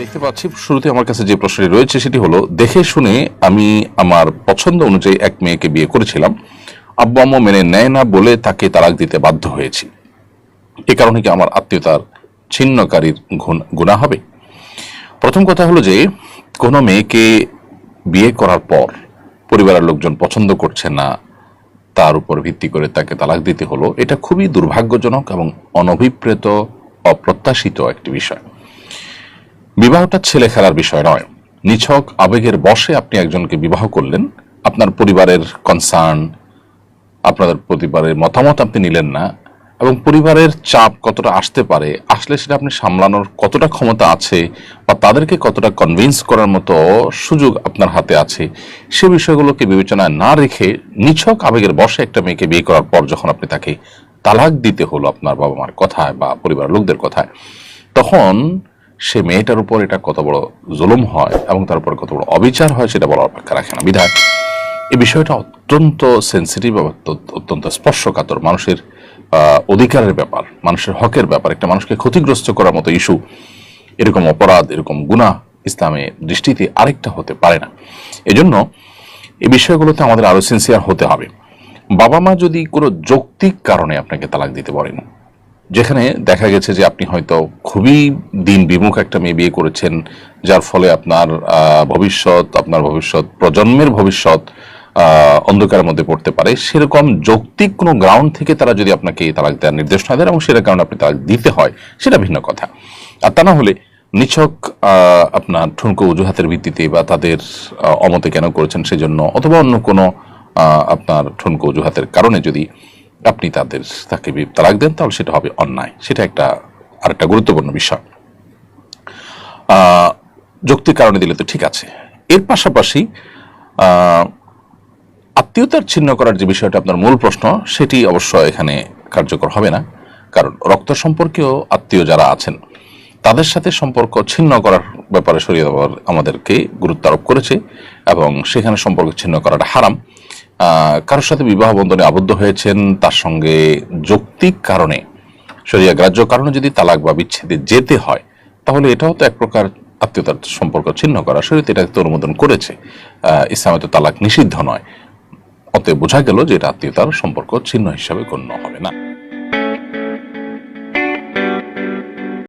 দেখতে পাচ্ছি, শুরুতে আমার কাছে যে প্রশ্নটি রয়েছে সেটি হলো, দেখে শুনে আমি আমার পছন্দ অনুযায়ী এক মেয়েকে বিয়ে করেছিলাম। আব্বু আম্মু মেনে নেয় না বলে তাকে তালাক দিতে বাধ্য হয়েছি। এ কারণে কি আমার আত্মীয়তার ছিন্নকারীর গুণ- হবে? প্রথম কথা হলো যে, কোনো মেয়েকে বিয়ে করার পর পরিবারের লোকজন পছন্দ করছে না, তার উপর ভিত্তি করে তাকে তালাক দিতে হলো, এটা খুবই দুর্ভাগ্যজনক এবং অনভিপ্রেত, অপ্রত্যাশিত একটি বিষয়। বিবাহটা ছেলে খেলার বিষয় নয়। নিছক আবেগের বশে আপনি একজনকে বিবাহ করলেন, আপনার পরিবারের কনসার্ন আপনাদের পরিবারের মতামত আপনি নিলেন না, এবং পরিবারের চাপ কতটা আসতে পারে, আসলে সেটা আপনি সামলানোর কতটা ক্ষমতা আছে, বা তাদেরকে কতটা কনভিন্স করার মতো সুযোগ আপনার হাতে আছে, সে বিষয়গুলোকে বিবেচনায় না রেখে নিছক আবেগের বশে একটা মেয়েকে বিয়ে করার পর যখন আপনি তাকে তালাক দিতে হলো আপনার বাবা মার কথায় বা পরিবারের লোকদের কথায়, তখন সে মেয়েটার উপর এটা কত বড় জুলুম হয় এবং তার উপর কত বড় অবিচার হয় সেটা বলার অপেক্ষা রাখে না। বিধায় এই বিষয়টা অত্যন্ত সেন্সিটিভ অত্যন্ত স্পর্শকাতর মানুষের অধিকারের ব্যাপার, মানুষের হকের ব্যাপার, একটা মানুষকে ক্ষতিগ্রস্ত করার মতো ইস্যু, এরকম অপরাধ, এরকম গুণা ইসলামের দৃষ্টিতে আরেকটা হতে পারে না। এজন্য এই বিষয়গুলোতে আমাদের আরও সিনসিয়ার হতে হবে। বাবা মা যদি কোনো যৌক্তিক কারণে আপনাকে তালাক দিতে পারেন যেখানে দেখা গেছে যে আপনি হয়তো খুবই দিন বিমুখ একটা মেয়ে বিয়ে করেছেন, যার ফলে আপনার ভবিষ্যৎ আপনার ভবিষ্যৎ, প্রজন্মের ভবিষ্যৎ অন্ধকারের মধ্যে পড়তে পারে। সেরকম যৌক্তিক কোনো গ্রাউন্ড থেকে তারা যদি আপনাকে তালাক দেওয়ার নির্দেশনা দেন এবং সেটার কারণে আপনি তালাক দিতে হয়, সেটা ভিন্ন কথা। আর তা না হলে নিছক আপনার ঠুনকো অজুহাতের ভিত্তিতে বা তাদের অমতে কেন করেছেন সেজন্য অথবা অন্য কোনো আপনার ঠুনকো অজুহাতের কারণে যদি আপনি তাদের তাকে তালাক দেন তাহলে সেটা হবে অন্যায়। সেটা একটা আর একটা গুরুত্বপূর্ণ বিষয়। আহ, যৌক্তিক কারণে দিলে তো ঠিক আছে। এর পাশাপাশি আত্মীয়তার ছিন্ন করার যে বিষয়টা আপনার মূল প্রশ্ন সেটি অবশ্য এখানে কার্যকর হবে না। কারণ রক্ত সম্পর্কেও আত্মীয় যারা আছেন তাদের সাথে সম্পর্ক ছিন্ন করার ব্যাপারে শরীয়ত আমাদেরকে গুরুত্ব আরোপ করেছে এবং সেখানে সম্পর্ক ছিন্ন করাটা হারাম। কারোর সাথে বিবাহ বন্ধনে আবদ্ধ হয়েছেন, তার সঙ্গে যৌক্তিক কারণে, শরিয়া গ্রাহ্য কারণে যদি তালাক বা বিচ্ছেদে যেতে হয়, তাহলে এটাও তো এক প্রকার আত্মীয়তার সম্পর্ক ছিন্ন করা। শরীর এটাকে তো অনুমোদন করেছে। ইসলামে তো তালাক নিষিদ্ধ নয়। অতএব বোঝা গেল যে এটা আত্মীয়তার সম্পর্ক ছিন্ন হিসাবে গণ্য হবে না।